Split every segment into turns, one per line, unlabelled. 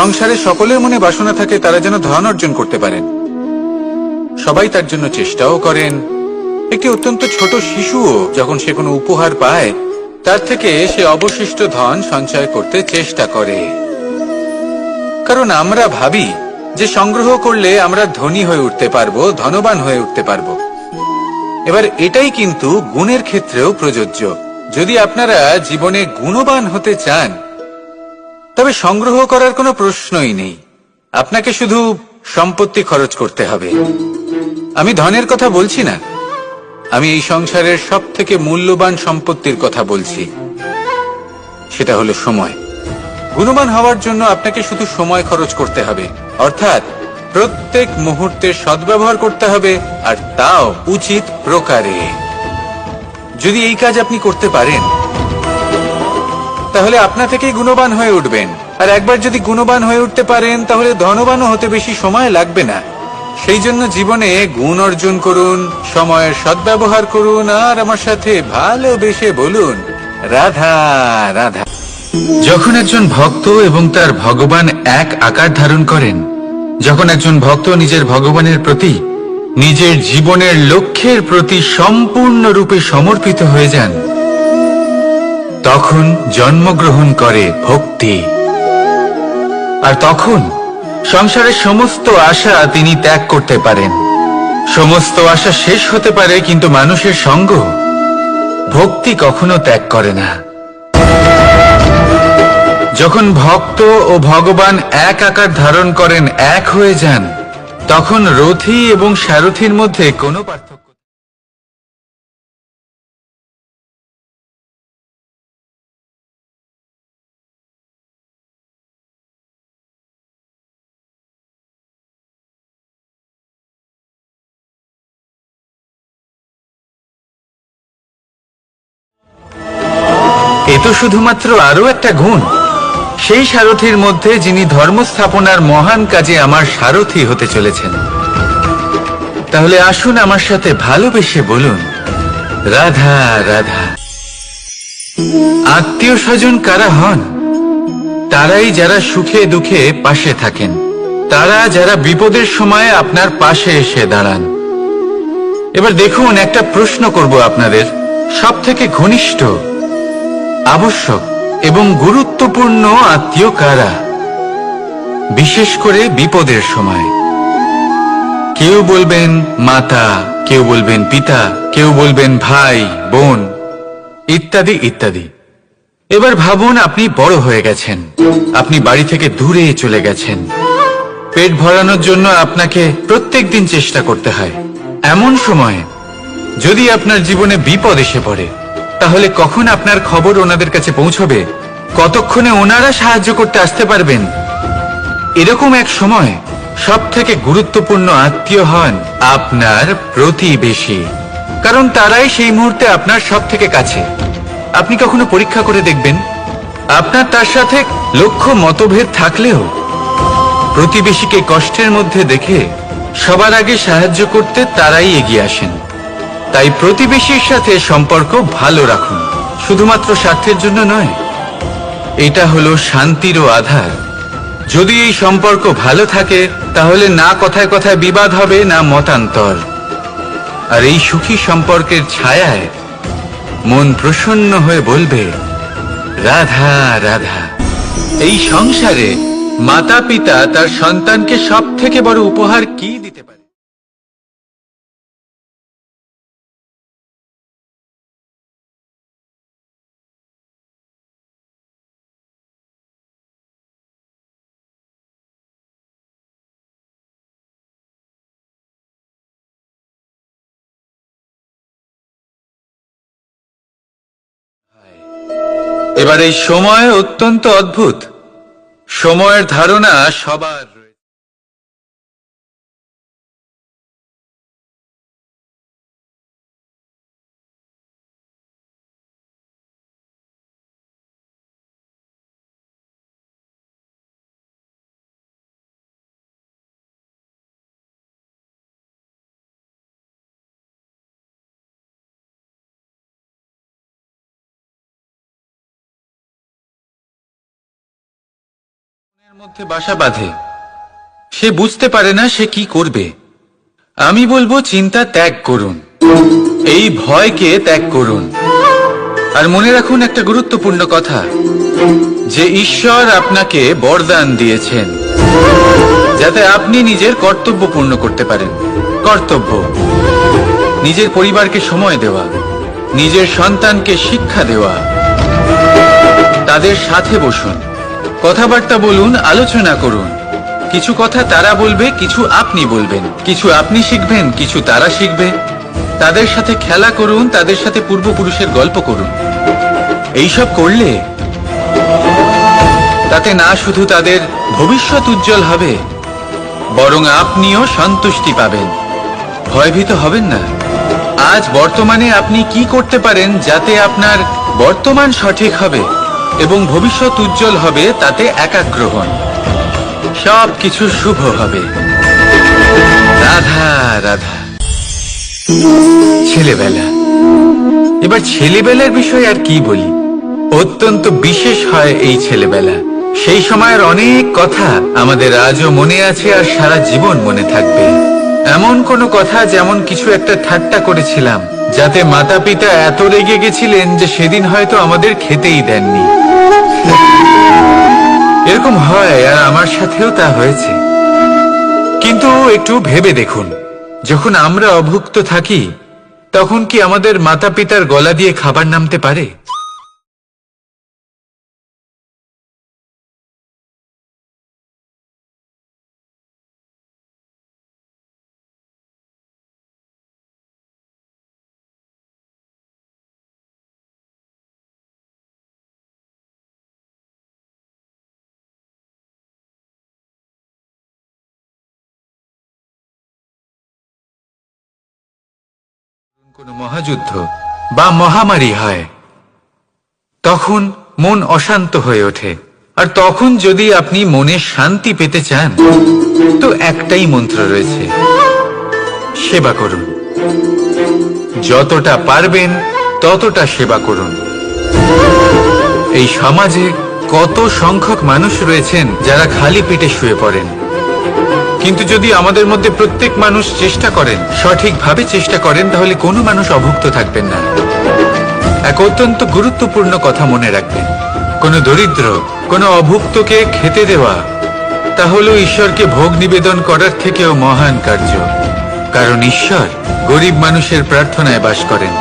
সংসারে সকলের মনে বাসনা থাকে, তারা যেন ধন অর্জন করতে পারেন। সবাই তার জন্য চেষ্টাও করেন। একটি অত্যন্ত ছোট শিশুও যখন সে কোনো উপহার পায়, তার থেকে সে অবশিষ্ট ধন সঞ্চয় করতে চেষ্টা করে। কারণ আমরা ভাবি, যে সংগ্রহ করলে আমরা ধনী হয়ে উঠতে পারব, ধনবান হয়ে উঠতে পারব। এবার এটাই কিন্তু গুণের ক্ষেত্রেও প্রযোজ্য। যদি আপনারা জীবনে গুণবান হতে চান তবে সংগ্রহ করার কোনো প্রশ্নই নেই। আপনাকে শুধু সম্পত্তি খরচ করতে হবে। আমি ধনের কথা বলছি না। আমি এই সংসারের সব থেকে মূল্যবান সম্পত্তির কথা বলছি। সেটা হলো সময়। গুণবান হওয়ার জন্য আপনাকে শুধু সময় খরচ করতে হবে। অর্থাৎ প্রত্যেক মুহূর্তে সদ্ব্যবহার করতে হবে, আর তাও উচিত প্রকারে। যদি এই কাজ আপনি করতে পারেন তাহলে আপনা থেকেই গুণবান হয়ে উঠবেন। আর একবার যদি গুণবান হয়ে উঠতে পারেন, তাহলে ধনবানও হতে বেশি সময় লাগবে না। সেই জন্য জীবনে গুণ অর্জন করুন, সময়ের সদ্ব্যবহার করুন, আর আমার সাথে ভালোবেসে বলুন, রাধা রাধা। যখন একজন ভক্ত এবং তার ভগবান এক আকার ধারণ করেন, যখন একজন ভক্ত নিজের ভগবানের প্রতি নিজের জীবনের লক্ষ্যের প্রতি সম্পূর্ণরূপে সমর্পিত হয়ে যান তখন জন্মগ্রহণ করে ভক্তি। আর তখন সংসারের সমস্ত আশা তিনি ত্যাগ করতে পারেন। সমস্ত আশা শেষ হতে পারে কিন্তু মানুষের সঙ্গ ভক্তি কখনো ত্যাগ করে না। যখন ভক্ত ও ভগবান এক আকার ধারণ করেন, এক হয়ে যান, তখন রথি এবং সারথির মধ্যে কোনো শুধুমাত্র আরও একটা গুণ। সেই সারথির মধ্যে যিনি ধর্ম স্থাপনার মহান কাজে আমার সারথি হতে চলেছেন। তাহলে আসুন আমার সাথে ভালোবেসে বলুন, রাধা রাধা। আত্মীয় স্বজন কারা হন? তারাই যারা সুখে দুঃখে পাশে থাকেন। তারা যারা বিপদের সময় আপনার পাশে এসে দাঁড়ান। এবার দেখুন, একটা প্রশ্ন করব আপনাদের। সব থেকে ঘনিষ্ঠ আবশ্যক এবং গুরুত্বপূর্ণ আত্মীয় কারা? বিশেষ করে বিপদের সময়। কেউ বলবেন মাতা, কেউ বলবেন পিতা, কেউ বলবেন ভাই, বোন, ইত্যাদি ইত্যাদি। এবার ভাবুন আপনি বড় হয়ে গেছেন। আপনি বাড়ি থেকে দূরে চলে গেছেন। পেট ভরানোর জন্য আপনাকে প্রত্যেক দিন চেষ্টা করতে হয়। এমন সময় যদি আপনার জীবনে বিপদ এসে পড়ে তাহলে কখন আপনার খবর ওনাদের কাছে পৌঁছবে? কতক্ষণে ওনারা সাহায্য করতে আসতে পারবেন? এরকম এক সময় সব থেকে গুরুত্বপূর্ণ আত্মীয় হন আপনার প্রতিবেশী। কারণ তারাই সেই মুহূর্তে আপনার সব থেকে কাছে। আপনি কখনো পরীক্ষা করে দেখবেন? আপনার তার সাথে লক্ষ্য মতভেদ থাকলেও প্রতিবেশীকে কষ্টের মধ্যে দেখে সবার আগে সাহায্য করতে তারাই এগিয়ে আসেন। তাই প্রতিবেশীর সাথে সম্পর্ক ভালো রাখুন। শুধুমাত্র স্বার্থের জন্য নয়, এটা হলো শান্তিরও আধার। যদি এই সম্পর্ক ভালো থাকে, তাহলে না কথায় কথায় বিবাদ হবে, না মতান্তর। আর এই সুখী সম্পর্কের ছায়ায় মন প্রসন্ন হয়ে বলবে, রাধা রাধা। এই সংসারে মাতা পিতা তার সন্তানকে সব থেকে বড় উপহার কি দিতে এবার এই সময় অত্যন্ত অদ্ভুত। সময়ের ধারণা সবার মধ্যে বাসা বাঁধে। সে বুঝতে পারে না সে কি করবে। আমি বলব, চিন্তা ত্যাগ করুন। এই ভয়কে ত্যাগ করুন। আর মনে রাখুন একটা গুরুত্বপূর্ণ কথা, যে ঈশ্বর আপনাকে বরদান দিয়েছেন, যাতে আপনি নিজের কর্তব্য পূর্ণ করতে পারেন। কর্তব্য, নিজের পরিবারকে সময় দেওয়া, নিজের সন্তানকে শিক্ষা দেওয়া, তাদের সাথে বসুন। কথাবার্তা বলুন, আলোচনা করুন। কিছু কথা তারা বলবে, কিছু আপনি বলবেন। কিছু আপনি শিখবেন, কিছু তারা শিখবে। তাদের সাথে খেলা করুন, তাদের সাথে পূর্বপুরুষের গল্প করুন। এইসব করলে তাতে না শুধু তাদের ভবিষ্যৎ উজ্জ্বল হবে, বরং আপনিও সন্তুষ্টি পাবেন। ভয়ভীত হবেন না। আজ বর্তমানে আপনি কি করতে পারেন যাতে আপনার বর্তমান সঠিক হবে? এবং ভবিষ্যৎ উজ্জ্বল হবে, তাতে একাগ্র হন সব কিছু শুভ হবে। রাধা রাধা। ছেলেবেলা। এবার ছেলেবেলার বিষয় আর কি বলি? অত্যন্ত বিশেষ হয় এই ছেলেবেলা। সেই সময়ের অনেক কথা আমাদের আজও মনে আছে আর সারা জীবন মনে থাকবে। এমন কোনো কথা যেমন কিছু একটা ঠাট্টা করেছিলাম যাতে মাতা পিতা এত রেগে গেছিলেন যে সেদিন হয়তো আমাদের খেতেই দেননি। এরকম হয় আর আমার সাথেও তা হয়েছে। কিন্তু একটু ভেবে দেখুন, যখন আমরা অভুক্ত থাকি, তখন কি আমাদের মাতা পিতার গলা দিয়ে খাবার নামতে পারে? মহাযুদ্ধ বা মহামারী হয়। তখন মন অশান্ত হয়ে ওঠে। আর তখন যদি আপনি মনে শান্তি পেতে চান, তো একটাই মন্ত্র রয়েছে, সেবা করুন। যতটা পারবেন, ততটা সেবা করুন। এই সমাজে কত সংখ্যক মানুষ রয়েছেন যারা খালি পেটে শুয়ে পড়েন। কিন্তু যদি আমাদের মধ্যে প্রত্যেক মানুষ চেষ্টা করেন, সঠিকভাবে চেষ্টা করেন, তাহলে কোনো মানুষ অভুক্ত থাকবেন না। এক অত্যন্ত গুরুত্বপূর্ণ কথা মনে রাখবেন। কোনো দরিদ্র, কোনো অভুক্তকে খেতে দেওয়া তা হলো ঈশ্বরকে ভোগ নিবেদন করার থেকেও মহান কার্য। কারণ ঈশ্বর গরিব মানুষের প্রার্থনায় বাস করেন।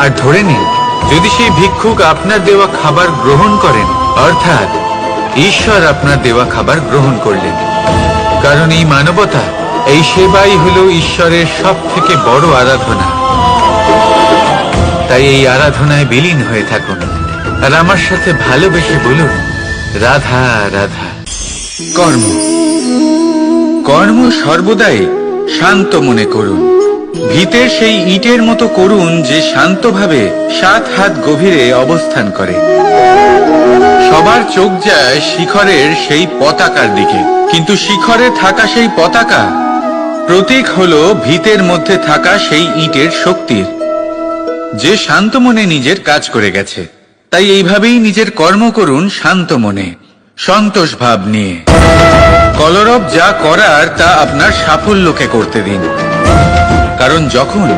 আর ধরে নিন, যদি সেই ভিক্ষুক আপনার দেওয়া খাবার গ্রহণ করেন, অর্থাৎ ঈশ্বর আপনার দেওয়া খাবার গ্রহণ করলেন। কারণ এই মানবতা, এই সেবাই হলো ঈশ্বরের সব থেকে বড় আরাধনা। তাই এই আরাধনায় বিলীন হয়ে থাকুন। আর আমার সাথে ভালোবেসে বলুন, রাধা রাধা। কর্ম। কর্ম সর্বদাই শান্ত মনে করুন। ভিতের সেই ইটের মতো করুন যে শান্তভাবে সাত হাত গভীরে অবস্থান করে। সবার চোখ যায় শিখরের সেই পতাকার দিকে। কিন্তু শিখরে থাকা সেই পতাকা? প্রতীক হলো ভিতের মধ্যে থাকা সেই ইটের শক্তির যে শান্ত মনে নিজের কাজ করে গেছে। তাই এইভাবেই নিজের কর্ম করুন শান্ত মনে, সন্তোষ ভাব নিয়ে। কলরব যা করার তা আপনার সাফল্যকে করতে দিন। কারণ যখন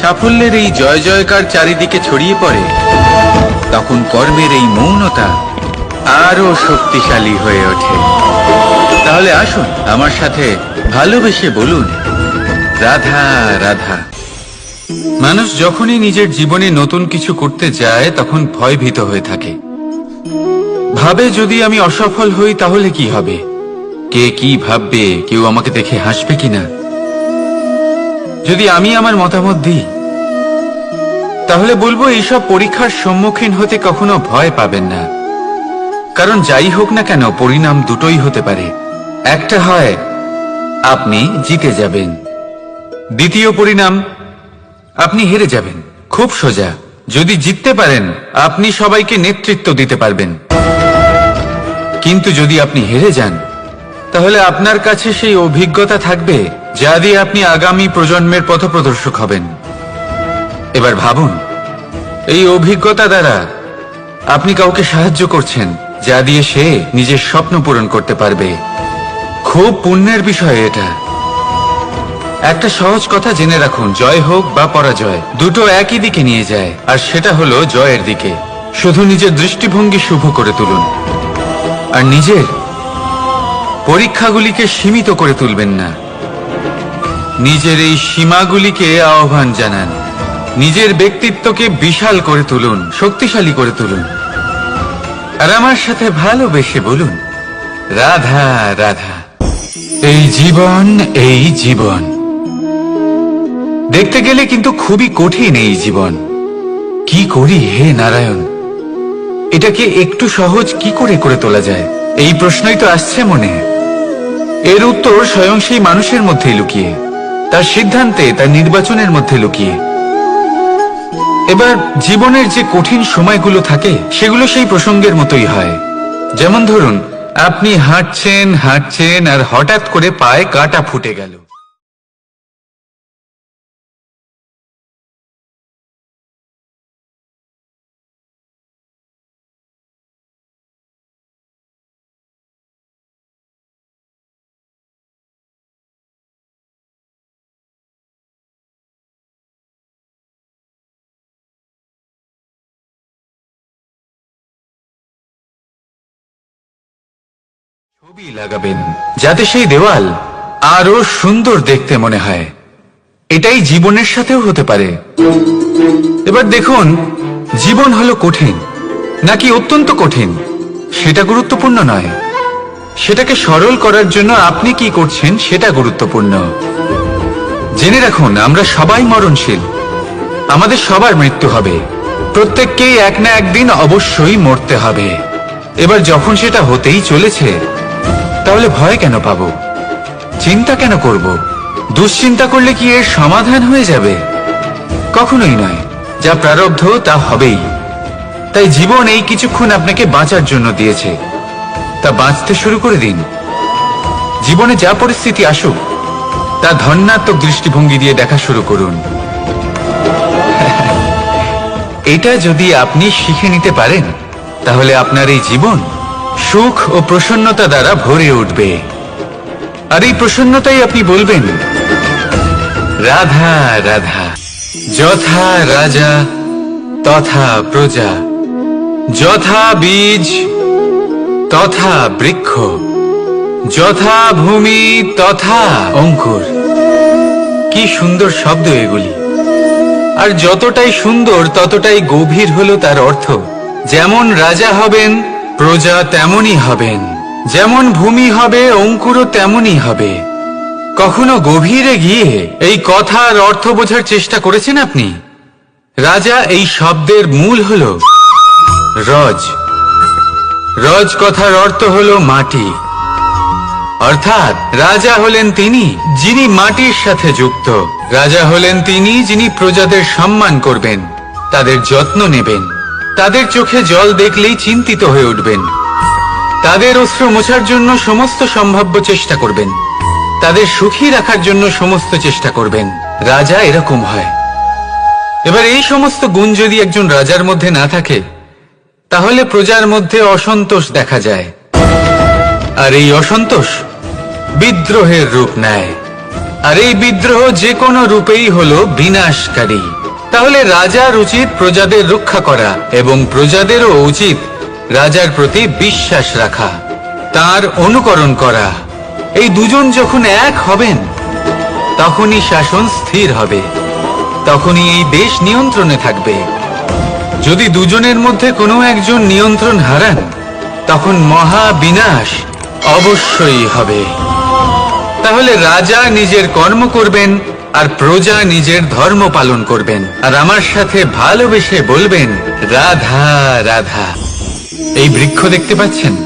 সাফল্যের এই জয় জয়কার চারিদিকে ছড়িয়ে পড়ে, তখন কর্মের এই মৌনতা আরও শক্তিশালী হয়ে ওঠে। তাহলে আসুন আমার সাথে ভালোবেসে বলুন, রাধা রাধা। মানুষ যখনই নিজের জীবনে নতুন কিছু করতে যায়, তখন ভয়ভীত হয়ে থাকে। ভাবে যদি আমি অসফল হই, তাহলে কি হবে? কে কি ভাববে? কেউ আমাকে দেখে হাসবে কিনা? যদি আমি আমার মতামত দিই, তাহলে বলব, এইসব পরীক্ষার সম্মুখীন হতে কখনো ভয় পাবেন না। কারণ যাই হোক না কেন, পরিণাম দুটোই হতে পারে। একটা হয়, আপনি জিতে যাবেন। দ্বিতীয় পরিণাম, আপনি হেরে যাবেন। খুব সোজা। যদি জিততে পারেন, আপনি সবাইকে নেতৃত্ব দিতে পারবেন। কিন্তু যদি আপনি হেরে যান, তাহলে আপনার কাছে সেই অভিজ্ঞতা থাকবে, যা দিয়ে আপনি আগামী প্রজন্মের পথপ্রদর্শক হবেন। এবার ভাবুন, এই অভিজ্ঞতা দ্বারা আপনি কাউকে সাহায্য করছেন যা দিয়ে সে নিজের স্বপ্ন পূরণ করতে পারবে। খুব পুণ্যের বিষয় এটা। একটা সহজ কথা জেনে রাখুন, জয় হোক বা পরাজয়, দুটো একই দিকে নিয়ে যায়, আর সেটা হলো জয়ের দিকে। শুধু নিজের দৃষ্টিভঙ্গি শুভ করে তুলুন। আর নিজের পরীক্ষাগুলিকে সীমিত করে তুলবেন না। নিজের এই সীমাগুলিকে আহ্বান জানান। নিজের ব্যক্তিত্বকে বিশাল করে তুলুন, শক্তিশালী করে তুলুন। আর আমার সাথে ভালোবেসে বলুন, রাধা রাধা। এই জীবন এই জীবন। দেখতে গেলে কিন্তু খুবই কঠিন এই জীবন। কি করি হে নারায়ণ? এটাকে একটু সহজ কি করে করে তোলা যায়? এই প্রশ্নই তো আসছে মনে। এর উত্তর স্বয়ং সেই মানুষের মধ্যেই লুকিয়ে, তার সিদ্ধান্তে, তার নির্বাচনের মধ্যে লুকিয়ে। এবার জীবনের যে কঠিন সময়গুলো থাকে, সেগুলো সেই প্রসঙ্গের মতোই হয়। যেমন ধরুন, আপনি হাঁটছেন হাঁটছেন, আর হঠাৎ করে পায়ে কাটা ফুটে গেল। ছবি লাগাবেন, যাতে সেই দেওয়াল আরও সুন্দর দেখতে মনে হয়। এটাই জীবনের সাথেও হতে পারে। এবার দেখুন, জীবন হলো কঠিন, নাকি অত্যন্ত কঠিন? সেটা গুরুত্বপূর্ণ নয়। সেটাকে সরল করার জন্য আপনি কি করছেন সেটা গুরুত্বপূর্ণ। জেনে রাখুন, আমরা সবাই মরণশীল। আমাদের সবার মৃত্যু হবে। প্রত্যেককেই এক না একদিন অবশ্যই মরতে হবে। এবার যখন সেটা হতেই চলেছে তাহলে ভয় কেন পাবো? চিন্তা কেন করব? দুশ্চিন্তা করলে কি এর সমাধান হয়ে যাবে? কখনোই নয়। যা প্রারব্ধ, তা হবেই। তাই জীবন এই কিছুক্ষণ আপনাকে বাঁচার জন্য দিয়েছে। তা বাঁচতে শুরু করে দিন। জীবনে যা পরিস্থিতি আসুক, তা ধন্যাত্মক দৃষ্টিভঙ্গি দিয়ে দেখা শুরু করুন। এটা যদি আপনি শিখে নিতে পারেন, তাহলে আপনার এই জীবন সুখ ও প্রসন্নতা দ্বারা ভরে উঠবে। আর এই প্রসন্নতাই আপনি বলবেন, রাধা রাধা, যথা রাজা, তথা প্রজা, যথা বীজ, তথা বৃক্ষ, যথা ভূমি, তথা অঙ্কুর। কি সুন্দর শব্দ এগুলি। আর যতটাই সুন্দর, ততটাই গভীর হলো তার অর্থ। যেমন রাজা হবেন প্রজা তেমনই হবেন। যেমন ভূমি হবে, অঙ্কুরও তেমনই হবে। কখনো গভীরে গিয়ে এই কথার অর্থ বোঝার চেষ্টা করেছেন আপনি? রাজা, এই শব্দের মূল হল রজ। রজ কথার অর্থ হল মাটি। অর্থাৎ রাজা হলেন তিনি, যিনি মাটির সাথে যুক্ত। রাজা হলেন তিনি, যিনি প্রজাদের সম্মান করবেন, তাদের যত্ন নেবেন। তাদের চোখে জল দেখলেই চিন্তিত হয়ে উঠবেন। তাদের অস্ত্র মোছার জন্য সমস্ত সম্ভাব্য চেষ্টা করবেন। তাদের সুখী রাখার জন্য সমস্ত চেষ্টা করবেন। রাজা এরকম হয়। এবার এই সমস্ত গুণ যদি একজন রাজার মধ্যে না থাকে, তাহলে প্রজার মধ্যে অসন্তোষ দেখা যায়। আর এই অসন্তোষ বিদ্রোহের রূপ নেয়। আর এই বিদ্রোহ যে কোনো রূপেই হলো বিনাশকারী। তাহলে রাজার উচিত প্রজাদের রক্ষা করা এবং প্রজাদেরও উচিত রাজার প্রতি বিশ্বাস রাখা, তার অনুকরণ করা। এই দুজন যখন এক হবেন, তখনই শাসন স্থির হবে, তখনই এই দেশ নিয়ন্ত্রণে থাকবে। যদি দুজনের মধ্যে কোনো একজন নিয়ন্ত্রণ হারান, তখন মহা বিনাশ অবশ্যই হবে। তাহলে রাজা নিজের কর্ম করবেন আর প্রজা নিজের ধর্ম পালন করবেন। আর আমার সাথে ভালোবেসে বলবেন, রাধা রাধা। এই বৃক্ষ দেখতে পাচ্ছেন?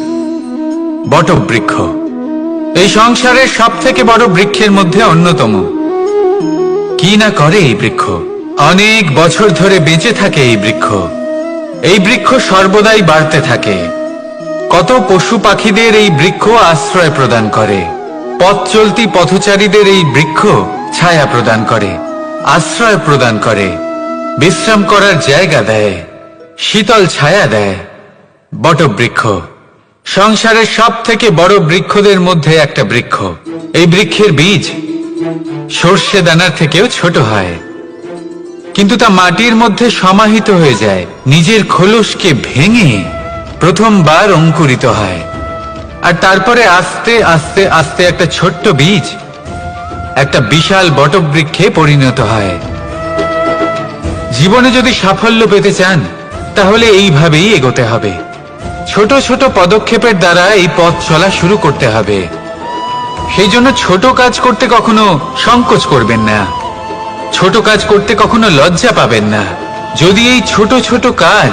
বটবৃক্ষ। এই সংসারের সব থেকে বড় বৃক্ষের মধ্যে অন্যতম। কি না করে এই বৃক্ষ? অনেক বছর ধরে বেঁচে থাকে এই বৃক্ষ। এই বৃক্ষ সর্বদাই বাড়তে থাকে। কত পশু পাখিদের এই বৃক্ষ আশ্রয় প্রদান করে। পথ চলতি পথচারীদের এই বৃক্ষ ছায়া প্রদান করে, আশ্রয় প্রদান করে, বিশ্রাম করার জায়গা দেয়, শীতল ছায়া দেয়। বটবৃক্ষ, সংসারের সব থেকে বড় বৃক্ষদের মধ্যে একটা বৃক্ষ। এই বৃক্ষের বীজ সর্ষে দানার থেকেও ছোট হয়। কিন্তু তা মাটির মধ্যে সমাহিত হয়ে যায়, নিজের খোলসকে ভেঙে প্রথমবার অঙ্কুরিত হয়। আর তারপরে আস্তে আস্তে আস্তে একটা ছোট্ট বীজ একটা বিশাল বটবৃক্ষে পরিণত হয়। জীবনে যদি সাফল্য পেতে চান, তাহলে এইভাবেই এগোতে হবে। ছোট ছোট পদক্ষেপের দ্বারা এই পথ চলা শুরু করতে হবে। সেই জন্য ছোট কাজ করতে কখনো সংকোচ করবেন না। ছোট কাজ করতে কখনো লজ্জা পাবেন না। যদি এই ছোট ছোট কাজ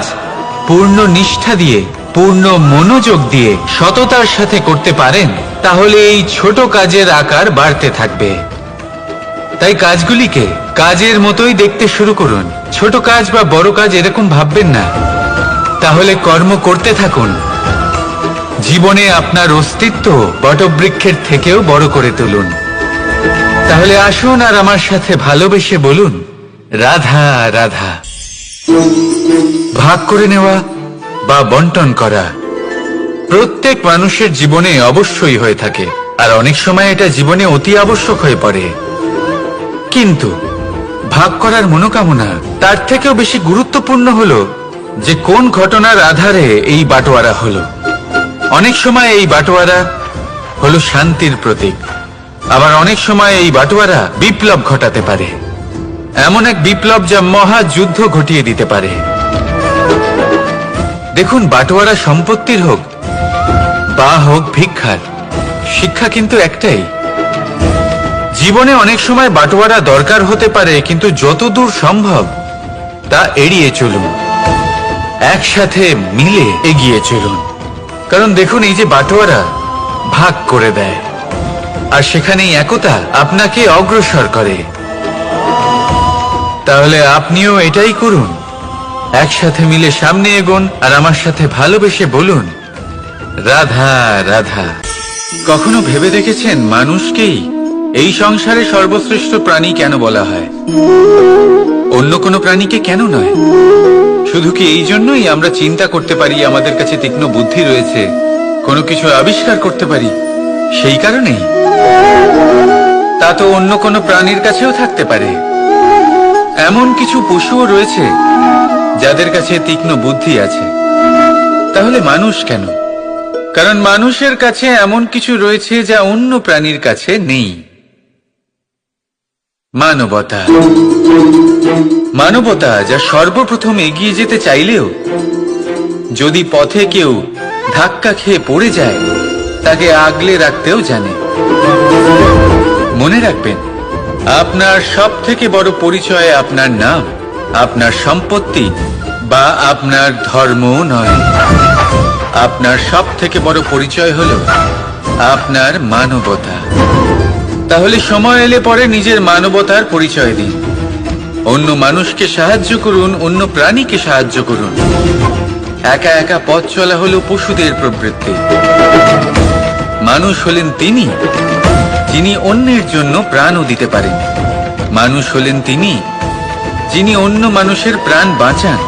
পূর্ণ নিষ্ঠা দিয়ে, পূর্ণ মনোযোগ দিয়ে সততার সাথে করতে পারেন, তাহলে এই ছোট কাজের আকার বাড়তে থাকবে। তাই কাজগুলিকে কাজের মতোই দেখতে শুরু করুন। ছোট কাজ বা বড় কাজ এরকম ভাববেন না। তাহলে কর্ম করতে থাকুন। জীবনে আপনার অস্তিত্ব বটবৃক্ষের থেকেও বড় করে তুলুন। তাহলে আসুন আর আমার সাথে ভালোবেসে বলুন, রাধা রাধা। ভাগ করে নেওয়া বা বন্টন করা প্রত্যেক মানুষের জীবনে অবশ্যই হয়ে থাকে। আর অনেক সময় এটা জীবনে অতি আবশ্যক হয়ে পড়ে। কিন্তু ভাগ করার মনোকামনা তার থেকেও বেশি গুরুত্বপূর্ণ হলো যে কোন ঘটনার আধারে এই বাটোয়ারা হলো। অনেক সময় এই বাটোয়ারা হলো শান্তির প্রতীক। আবার অনেক সময় এই বাটোয়ারা বিপ্লব ঘটাতে পারে। এমন এক বিপ্লব যা মহা যুদ্ধ ঘটিয়ে দিতে পারে। দেখুন, বাটোয়ারা সম্পত্তির হোক বা হোক ভিক্ষার, শিক্ষা কিন্তু একটাই। জীবনে অনেক সময় বাটোয়ারা দরকার হতে পারে, কিন্তু যতদূর সম্ভব তা এড়িয়ে চলুন। একসাথে মিলে এগিয়ে চলুন। কারণ দেখুন, এই যে বাটোয়ারা ভাগ করে দেয়। আর সেখানেই একতা আপনাকে অগ্রসর করে। তাহলে আপনিও এটাই করুন। একসাথে মিলে সামনে এগোন আর আমার সাথে ভালোবেসে বলুন, রাধা রাধা। কখনো ভেবে দেখেছেন মানুষকেই এই সংসারে সর্বশ্রেষ্ঠ প্রাণী কেন বলা হয়? অন্য কোনো প্রাণীকে কেন নয়? শুধু কি এই জন্যই আমরা চিন্তা করতে পারি, আমাদের কাছে তীক্ষ্ণ বুদ্ধি রয়েছে, কোনো কিছু আবিষ্কার করতে পারি? সেই কারণেই। তা তো অন্য কোনো প্রাণীর কাছেও থাকতে পারে। এমন কিছু পশুও রয়েছে যাদের কাছে তীক্ষ্ণ বুদ্ধি আছে। তাহলে মানুষ কেন? কারণ মানুষের কাছে এমন কিছু রয়েছে যা অন্য প্রাণীর কাছে নেই। মানবতা। মানবতা যা সর্বপ্রথম এগিয়ে যেতে চাইলেও, যদি পথে কেউ ধাক্কা খেয়ে পড়ে যায়, তাকে আগলে রাখতেও জানে। মনে রাখবেন, আপনার সব থেকে বড় পরিচয় আপনার নাম, আপনার সম্পত্তি বা আপনার ধর্ম নয়। আপনার সব থেকে বড় পরিচয় হল আপনার মানবতা। তাহলে সময় এলে পরে নিজের মানবতার পরিচয় দিন। অন্য মানুষকে সাহায্য করুন, অন্য প্রাণীকে সাহায্য করুন। একা একা পথ চলা হলো পশুদের প্রবৃত্তি। মানুষ হলেন তিনি, যিনি অন্যের জন্য প্রাণও দিতে পারেন। মানুষ হলেন তিনি, যিনি অন্য মানুষের প্রাণ বাঁচান।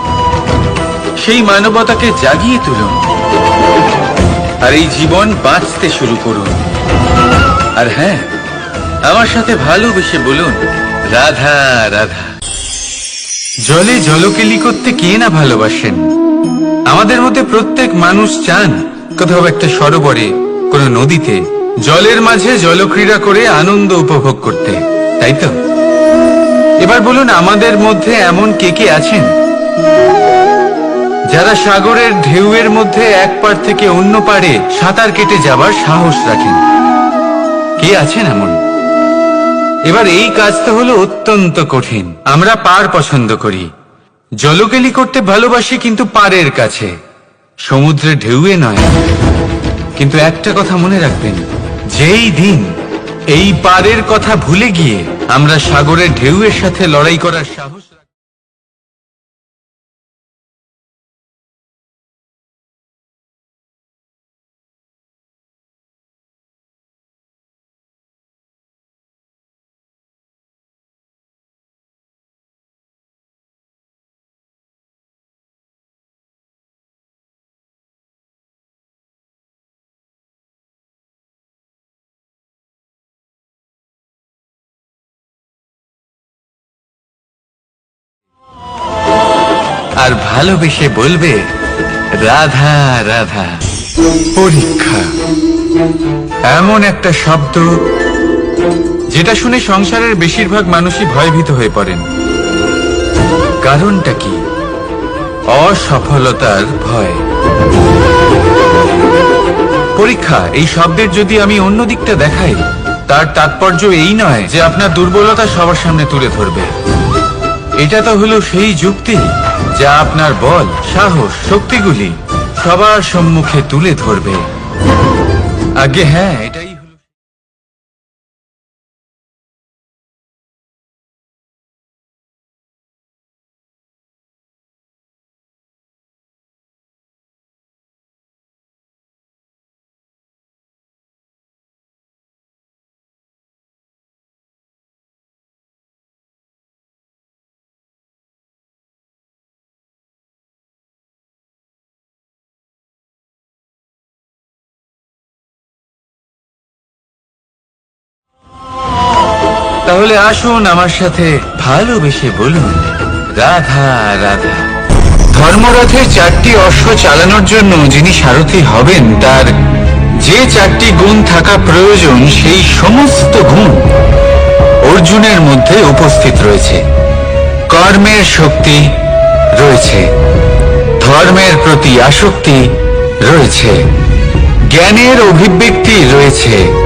সেই মানবতাকে জাগিয়ে তুলুন। আর এই জীবন বাঁচতে শুরু করুন। আর হ্যাঁ আমার সাথে ভালোবেসে বলুন, রাধা রাধা। জলে জলকেলি করতে কে না ভালোবাসেন? আমাদের মধ্যে প্রত্যেক মানুষ চান কোথাও একটা সরোবরে, কোনো নদীতে, জলের মাঝে জলক্রীড়া করে আনন্দ উপভোগ করতে, তাই তো? এবার বলুন, আমাদের মধ্যে এমন কে কে আছেন? যারা সাগরের ঢেউয়ের মধ্যে এক পার থেকে অন্য পারে সাঁতার কেটে যাবার সাহস রাখেন। কে আছেন এমন? এবার এই কাজটা হলো অত্যন্ত কঠিন। আমরা পার পছন্দ করি। জলকেলি করতে ভালোবাসি কিন্তু পারের কাছে। সমুদ্রে ঢেউয়ে নয়। কিন্তু একটা কথা মনে রাখবেন, যেই দিন এই পারের কথা ভুলে গিয়ে আমরা সাগরের ঢেউয়ের সাথে লড়াই করার সাহস আর ভালোবেসে বলবে, রাধা রাধা, পরীক্ষা। এমন একটা শব্দ যেটা শুনে সংসারের বেশিরভাগ মানুষই ভয়ভীত হয়ে পড়েন। কারণটা কি? অসফলতার ভয়। পরীক্ষা, এই শব্দের যদি আমি অন্য দিকটা দেখাই, তার তাৎপর্য এই নয় যে আপনার দুর্বলতা সবার সামনে তুলে ধরবে। এটা তো হলো সেই যুক্তি। যা আপনার বল সাহস শক্তিগুলি সবার সম্মুখে তুলে ধরবে। আগে হ্যাঁ এটাই তাহলে আসুন আমার সাথে ভালোবেসে বলুন। রাধা রাধা। ধর্মরথের চারটি অশ্ব চালানোর জন্য যিনি সারথি হবেন, তার যে চারটি গুণ থাকা প্রয়োজন, সেই সমস্ত গুণ অর্জুনের মধ্যে উপস্থিত রয়েছে। কর্মের শক্তি রয়েছে। ধর্মের প্রতি আসক্তি রয়েছে। জ্ঞানের অভিব্যক্তি রয়েছে।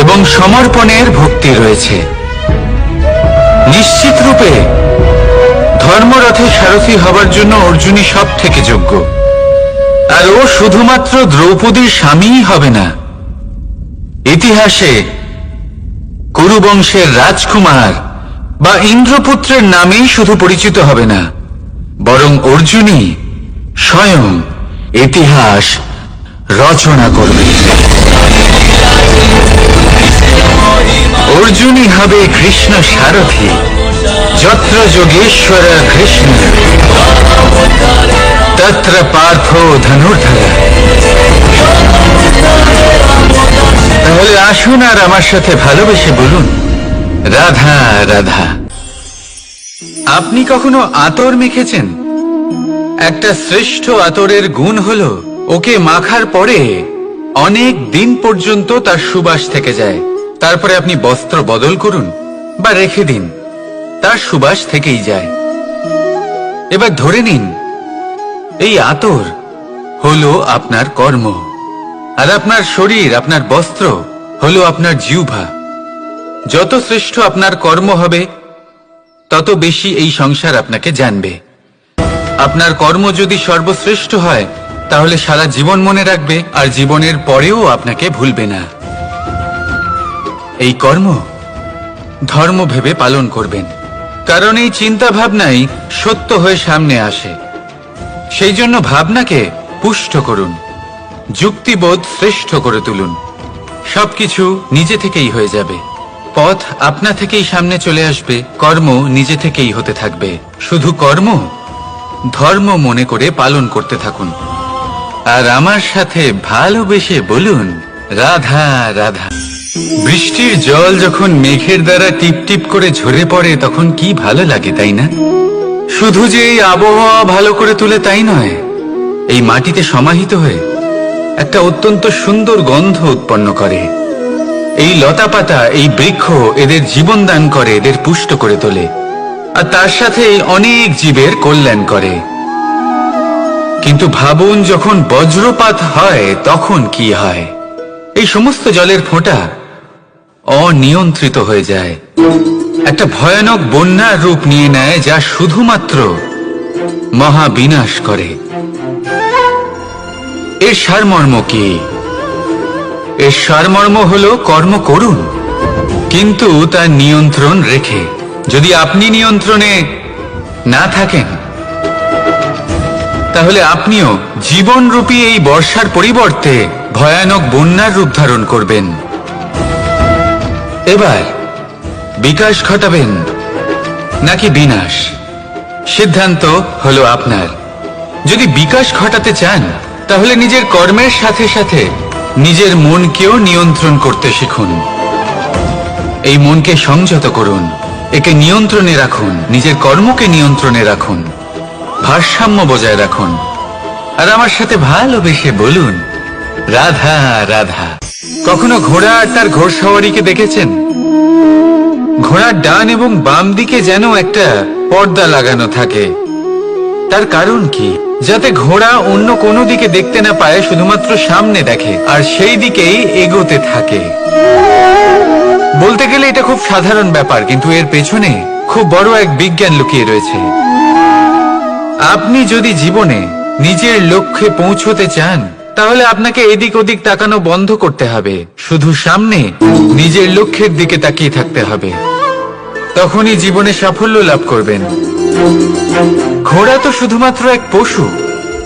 এবং সমর্পণের ভক্তি রয়েছে। নিশ্চিত রূপে ধর্মরথে সারথি হবার জন্য অর্জুনই সব থেকে যোগ্য। আর ও শুধুমাত্র দ্রৌপদীর স্বামীই হবে না। ইতিহাসে কুরুবংশের রাজকুমার বা ইন্দ্রপুত্রের নামেই শুধু পরিচিত হবে না, বরং অর্জুনই স্বয়ং ইতিহাস রচনা করবে। অর্জুনই হবে কৃষ্ণ সারথি। যত্র যোগেশ্বর কৃষ্ণ। তত্র পার্থ ধনুর্ধর। তাহলে আসুন আর আমার সাথে ভালোবেসে বলুন, রাধা রাধা। আপনি কখনো আতর মেখেছেন? একটা শ্রেষ্ঠ আতরের গুণ হলো, ওকে মাখার পরে অনেক দিন পর্যন্ত তার সুবাস থেকে যায়। তারপরে আপনি বস্ত্র বদল করুন বা রেখে দিন। তার সুবাস থেকেই যায়। এবার ধরে নিন, এই আতর হলো আপনার কর্ম আর আপনার শরীর, আপনার বস্ত্র হলো আপনার জিউভা যত শ্রেষ্ঠ আপনার কর্ম হবে, তত বেশি এই সংসার আপনাকে জানবে। আপনার কর্ম যদি সর্বশ্রেষ্ঠ হয়, তাহলে সারা জীবন মনে রাখবে আর জীবনের পরেও আপনাকে ভুলবে না। এই কর্ম ধর্ম ভেবে পালন করবেন। কারণ এই চিন্তা ভাবনাই সত্য হয়ে সামনে আসে। সেই জন্য ভাবনাকে পুষ্ট করুন, যুক্তিবোধ শ্রেষ্ঠ করে তুলুন। সবকিছু নিজে থেকেই হয়ে যাবে। পথ আপনা থেকেই সামনে চলে আসবে, কর্ম নিজে থেকেই হতে থাকবে। শুধু কর্ম, ধর্ম মনে করে পালন করতে থাকুন। আর আমার সাথে ভালোবেসে বলুন, রাধা রাধা। বৃষ্টির জল যখন মেঘের দ্বারা টিপ টিপ করে ঝরে পড়ে, তখন কি ভালো লাগে, তাই না? শুধু যে এই আবহাওয়া ভালো করে তুলে তাই নয়, এই মাটিতে সমাহিত হয়ে একটা অত্যন্ত সুন্দর গন্ধ উৎপন্ন করে। এই লতা পাতা এই বৃক্ষ এদের জীবন দান করে, এদের পুষ্ট করে তোলে, আর তার সাথে অনেক জীবের কল্যাণ করে। কিন্তু ভাবুন, যখন বজ্রপাত হয়, তখন কি হয়? এই সমস্ত জলের ফোঁটা অনিয়ন্ত্রিত হয়ে যায়। একটা ভয়ানক বন্যার রূপ নিয়ে নেয় যা শুধুমাত্র মহাবিনাশ করে। এর সারমর্ম কি? এর সারমর্ম হলো কর্ম করুন, কিন্তু তার নিয়ন্ত্রণ রেখে। যদি আপনি নিয়ন্ত্রণে না থাকেন, তাহলে আপনিও জীবনরূপী এই বর্ষার পরিবর্তে ভয়ানক বন্যার রূপ ধারণ করবেন। এবার বিকাশ ঘটাবেন নাকি বিনাশ? সিদ্ধান্ত হলো আপনার। যদি বিকাশ ঘটাতে চান, তাহলে নিজের কর্মের সাথে সাথে নিজের মনকেও নিয়ন্ত্রণ করতে শিখুন। এই মনকে সংযত করুন, একে নিয়ন্ত্রণে রাখুন, নিজের কর্মকে নিয়ন্ত্রণে রাখুন, ভারসাম্য বজায় রাখুন। আর আমার সাথে ভালোবেসে বলুন, রাধা রাধা। কখনো ঘোড়া আর তার ঘোড়সওয়ারিকে দেখেছেন? ঘোড়ার ডান এবং বাম দিকে যেন একটা পর্দা লাগানো থাকে। তার কারণ কি? যাতে ঘোড়া অন্য কোনো দিকে দেখতে না পায়, শুধুমাত্র সামনে দেখে, আর সেই দিকেই এগোতে থাকে। বলতে গেলে এটা খুব সাধারণ ব্যাপার, কিন্তু এর পেছনে খুব বড় এক বিজ্ঞান লুকিয়ে রয়েছে। আপনি যদি জীবনে নিজের লক্ষ্যে পৌঁছতে চান তাহলে আপনাকে এদিক ওদিক তাকানো বন্ধ করতে হবে। শুধু সামনে, নিজের লক্ষ্যের দিকে তাকিয়ে থাকতে হবে। তখনই জীবনে সাফল্য লাভ করবেন। ঘোড়া তো শুধুমাত্র এক পশু।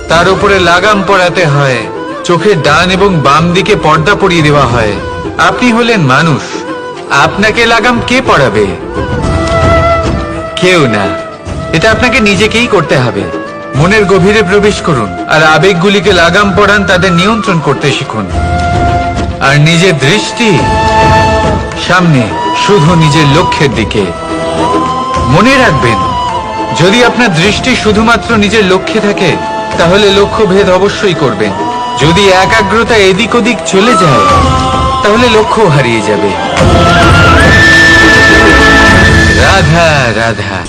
তার উপরে লাগাম পড়াতে হয়। চোখের ডান এবং বাম দিকে পর্দা পরিয়ে দেওয়া হয়। আপনি হলেন মানুষ। আপনাকে লাগাম কে পড়াবে কেউ না। এটা আপনাকে নিজেকেই করতে হবে। মনের গভীরে প্রবেশ করুন আর আবেগগুলিকে লাগাম পরান তাদের নিয়ন্ত্রণ করতে শিখুন। আর নিজের দৃষ্টি সামনে শুধু নিজের লক্ষ্যের দিকে। মনে রাখবেন, যদি আপনার দৃষ্টি শুধুমাত্র নিজের লক্ষ্যে থাকে, তাহলে লক্ষ্য ভেদ অবশ্যই করবেন। যদি একাগ্রতা এদিক ওদিক চলে যায়, তাহলে লক্ষ্য হারিয়ে যাবে। রাধা রাধা।